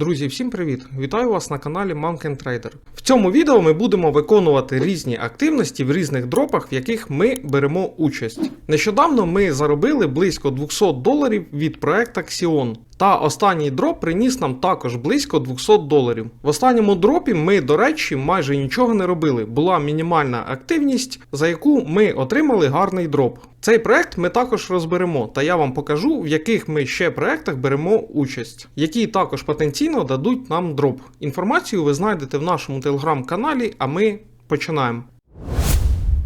Друзі, всім привіт! Вітаю вас на каналі Mountain Trader. В цьому відео ми будемо виконувати різні активності в різних дропах, в яких ми беремо участь. Нещодавно ми заробили близько 200 доларів від проекта Xion. Та останній дроп приніс нам також близько 200 доларів. В останньому дропі ми, до речі, майже нічого не робили. Була мінімальна активність, за яку ми отримали гарний дроп. Цей проект ми також розберемо, та я вам покажу, в яких ми ще проектах беремо участь, які також потенційно дадуть нам дроп. Інформацію ви знайдете в нашому телеграм-каналі, а ми починаємо.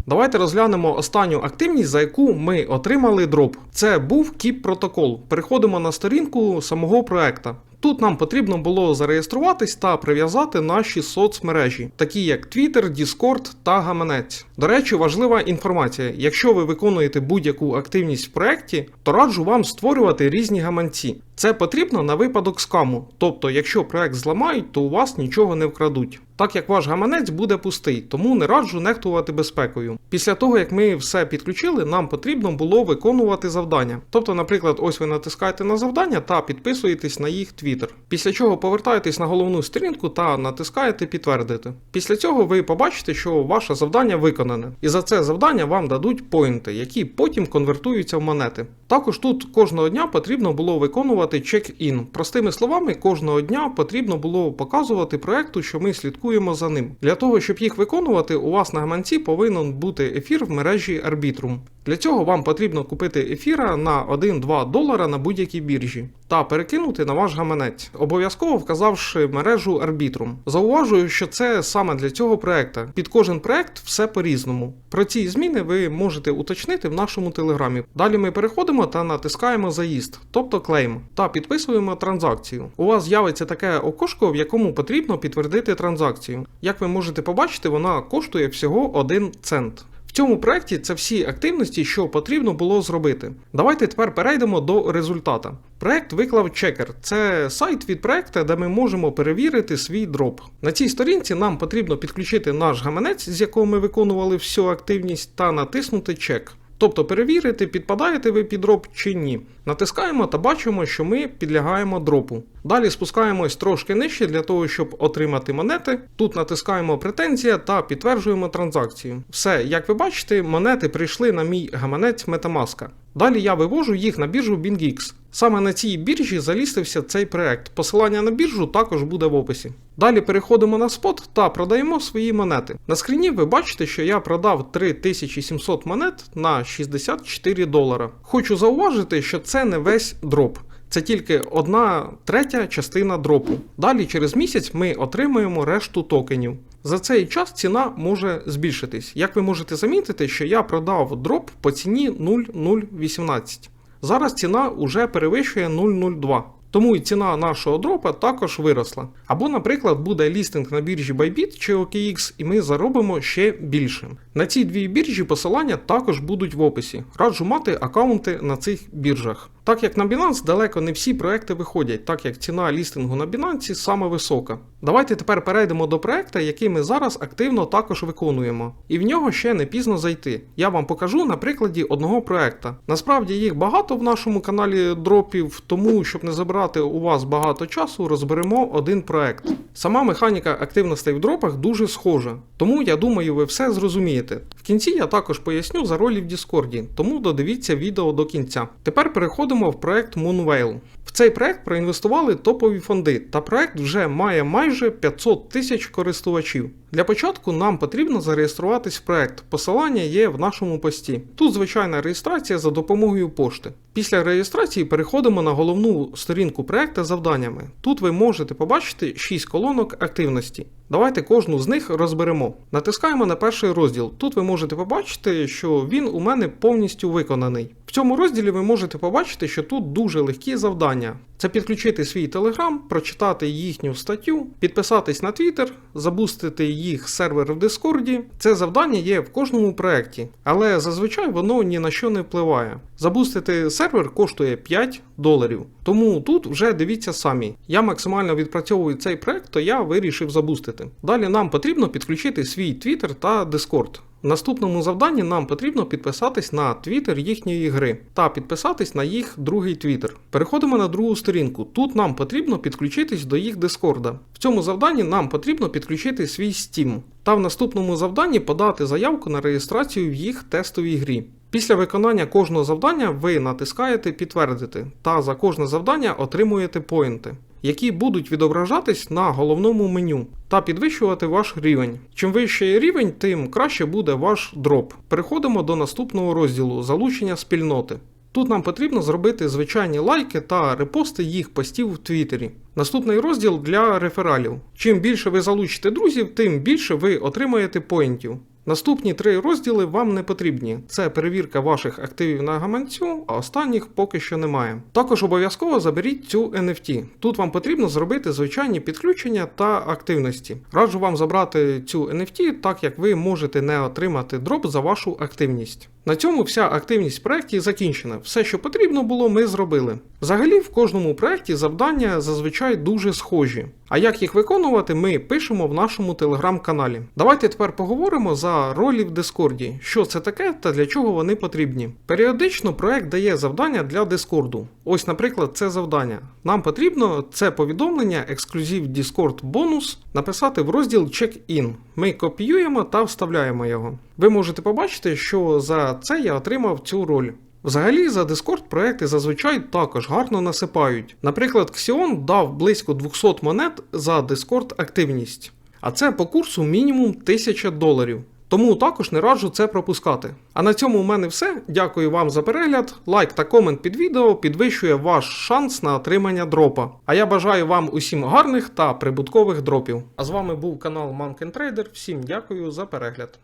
Давайте розглянемо останню активність, за яку ми отримали дроп. Це був кіп протокол. Переходимо на сторінку самого проекта. Тут нам потрібно було зареєструватись та прив'язати наші соцмережі, такі як Twitter, Discord та Гаманець. До речі, важлива інформація: якщо ви виконуєте будь-яку активність в проєкті, то раджу вам створювати різні гаманці. Це потрібно на випадок скаму, тобто, якщо проект зламають, то у вас нічого не вкрадуть. Так як ваш гаманець буде пустий, тому не раджу нехтувати безпекою. Після того, як ми все підключили, нам потрібно було виконувати завдання. Тобто, наприклад, ось ви натискаєте на завдання та підписуєтесь на їх Twitter. Після чого повертаєтесь на головну сторінку та натискаєте підтвердити. Після цього ви побачите, що ваше завдання виконане, і за це завдання вам дадуть поінти, які потім конвертуються в монети. Також тут кожного дня потрібно було виконувати чек-ін. Простими словами, кожного дня потрібно було показувати проекту, що ми слідкуємо за ним. Для того, щоб їх виконувати, у вас на гаманці повинен бути ефір в мережі Arbitrum. Для цього вам потрібно купити ефіра на 1-2 долара на будь-якій біржі та перекинути на ваш гаманець, обов'язково вказавши мережу Arbitrum. Зауважую, що це саме для цього проекта. Під кожен проект все по-різному. Про ці зміни ви можете уточнити в нашому телеграмі. Далі ми переходимо та натискаємо заїзд, тобто клейм, та підписуємо транзакцію. У вас з'явиться таке окошко, в якому потрібно підтвердити транзакцію. Як ви можете побачити, вона коштує всього 1 цент. Цьому проєкті це всі активності, що потрібно було зробити. Давайте тепер перейдемо до результата. Проект виклав чекер. Це сайт від проекту, де ми можемо перевірити свій дроп. На цій сторінці нам потрібно підключити наш гаманець, з якого ми виконували всю активність, та натиснути чек. Тобто перевірити, підпадаєте ви під дроп чи ні. Натискаємо та бачимо, що ми підлягаємо дропу. Далі спускаємось трошки нижче для того, щоб отримати монети. Тут натискаємо претензія та підтверджуємо транзакцію. Все, як ви бачите, монети прийшли на мій гаманець Metamask. Далі я вивожу їх на біржу BingX. Саме на цій біржі залістився цей проект. Посилання на біржу також буде в описі. Далі переходимо на спот та продаємо свої монети. На скріні ви бачите, що я продав 3700 монет на 64 долара. Хочу зауважити, що це не весь дроп. Це тільки одна третя частина дропу. Далі через місяць ми отримуємо решту токенів. За цей час ціна може збільшитись. Як ви можете замітити, що я продав дроп по ціні 0,018. Зараз ціна вже перевищує 0,02. Тому і ціна нашого дропа також виросла. Або, наприклад, буде лістинг на біржі Bybit чи OKX, і ми заробимо ще більше. На ці дві біржі посилання також будуть в описі. Раджу мати аккаунти на цих біржах. Так як на Binance далеко не всі проекти виходять, так як ціна лістингу на Binance саме висока. Давайте тепер перейдемо до проекта, який ми зараз активно також виконуємо. І в нього ще не пізно зайти. Я вам покажу на прикладі одного проекта. Насправді їх багато в нашому каналі дропів, тому щоб не забирати у вас багато часу, розберемо один проект. Сама механіка активностей в дропах дуже схожа, тому я думаю, ви все зрозумієте. В кінці я також поясню за ролі в Діскорді, тому додивіться відео до кінця. Тепер переходимо в проект Moonvale. В цей проект проінвестували топові фонди, та проект вже має майже 500 тисяч користувачів. Для початку нам потрібно зареєструватись в проект. Посилання є в нашому пості. Тут звичайна реєстрація за допомогою пошти. Після реєстрації переходимо на головну сторінку проекту з завданнями. Тут ви можете побачити 6 колонок активності. Давайте кожну з них розберемо. Натискаємо на перший розділ. Тут ви можете побачити, що він у мене повністю виконаний. В цьому розділі ви можете побачити, що тут дуже легкі завдання. Це підключити свій телеграм, прочитати їхню статтю, підписатись на Twitter, забустити їх сервер в Дискорді. Це завдання є в кожному проєкті, але зазвичай воно ні на що не впливає. Забустити сервер коштує 5 доларів. Тому тут вже дивіться самі. Я максимально відпрацьовую цей проект, то я вирішив забустити. Далі нам потрібно підключити свій Twitter та Discord. Наступному завданні нам потрібно підписатись на твіттер їхньої гри та підписатись на їх другий твіттер. Переходимо на другу сторінку. Тут нам потрібно підключитись до їх Дискорда. В цьому завданні нам потрібно підключити свій Steam та в наступному завданні подати заявку на реєстрацію в їх тестовій грі. Після виконання кожного завдання ви натискаєте підтвердити та за кожне завдання отримуєте поінти, які будуть відображатись на головному меню та підвищувати ваш рівень. Чим вищий рівень, тим краще буде ваш дроп. Переходимо до наступного розділу залучення спільноти. Тут нам потрібно зробити звичайні лайки та репости їх постів в Твіттері. Наступний розділ для рефералів. Чим більше ви залучите друзів, тим більше ви отримаєте поінтів. Наступні три розділи вам не потрібні. Це перевірка ваших активів на гаманцю, а останніх поки що немає. Також обов'язково заберіть цю NFT. Тут вам потрібно зробити звичайні підключення та активності. Раджу вам забрати цю NFT, так як ви можете не отримати дроп за вашу активність. На цьому вся активність в проєкті закінчена. Все, що потрібно було, ми зробили. Взагалі, в кожному проєкті завдання зазвичай дуже схожі. А як їх виконувати, ми пишемо в нашому телеграм-каналі. Давайте тепер поговоримо за ролі в Дискорді, що це таке та для чого вони потрібні. Періодично проект дає завдання для Дискорду. Ось, наприклад, це завдання. Нам потрібно це повідомлення, ексклюзив Discord бонус, написати в розділ Check-in. Ми копіюємо та вставляємо його. Ви можете побачити, що за це я отримав цю роль. Взагалі за Discord проекти зазвичай також гарно насипають. Наприклад, Xeon дав близько 200 монет за Discord активність, а це по курсу мінімум 1000 доларів. Тому також не раджу це пропускати. А на цьому у мене все. Дякую вам за перегляд. Лайк та комент під відео підвищує ваш шанс на отримання дропа. А я бажаю вам усім гарних та прибуткових дропів. А з вами був канал Mountain Trader. Всім дякую за перегляд.